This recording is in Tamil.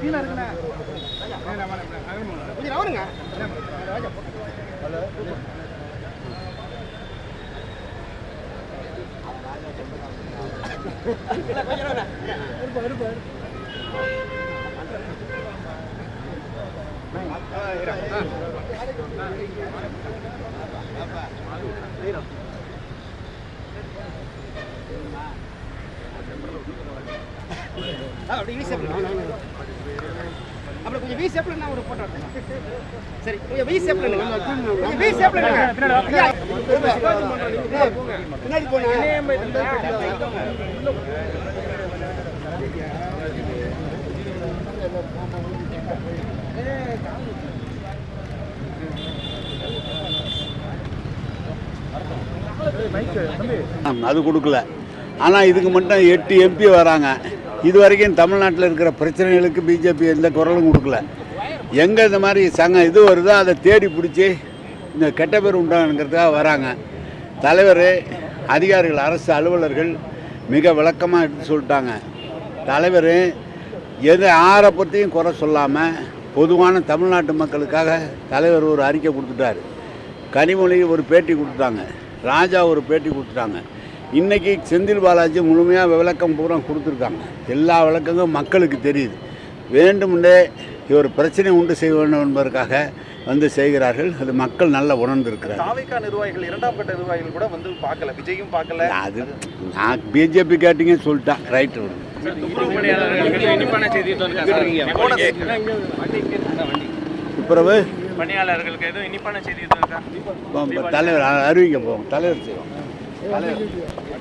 கீழே இருக்குண்ணே கொஞ்சம் நவருங்க அப்படி வீ சேப்பில் அப்புறம் கொஞ்சம் வீ சேப்பில் நான் ஒரு போட்டோ எடுத்துக்கலாம். சரி கொஞ்சம் வீ கொஞ்சம் வீ. சேப்பில் பின்னாடி அது கொடுக்கல. ஆனால் இதுக்கு மட்டும் எட்டு எம்பி வராங்க. இது வரைக்கும் தமிழ்நாட்டில் இருக்கிற பிரச்சனைகளுக்கு பிஜேபி எந்த குரலும் கொடுக்கல. எங்கே இந்த மாதிரி சங்க இது வருதோ அதை தேடி பிடிச்சி இந்த கெட்ட பேர் உண்டானுங்கிறதுக்காக வராங்க. தலைவர் அதிகாரிகள் அரசு அலுவலர்கள் மிக விளக்கமாக எடுத்து சொல்லிட்டாங்க. தலைவர் எது ஆரை பற்றியும் குறை சொல்லாமல் பொதுவான தமிழ்நாட்டு மக்களுக்காக தலைவர் ஒரு அறிக்கை கொடுத்துட்டாரு. கனிமொழி ஒரு பேட்டி கொடுத்தாங்க. ராஜா ஒரு பேட்டி கொடுத்துட்டாங்க. இன்றைக்கி செந்தில் பாலாஜி முழுமையாக விளக்கம் பூரா கொடுத்துருக்காங்க. எல்லா விளக்கங்களும் மக்களுக்கு தெரியுது. வேண்டுமென்றே இவர் பிரச்சனை உண்டு செய்ய வேண்டும் என்பதற்காக வந்து செய்கிறார்கள். அது மக்கள் நல்லா உணர்ந்திருக்கிறார் தாவேக்கா நிர்வாகிகள் இரண்டாம் கட்ட நிர்வாகிகள் கூட வந்து பார்க்கல. விஜயும் பார்க்கல. அது நான் பிஜேபி கேட்டிங்க சொல்லிட்டேன் ரைட்டு பிறகு பணியாளர்களுக்கு எதுவும் இனிப்பான செய்தி தலைவர் அறிவிக்க போவோம். தலைவர் செய்வோம். It.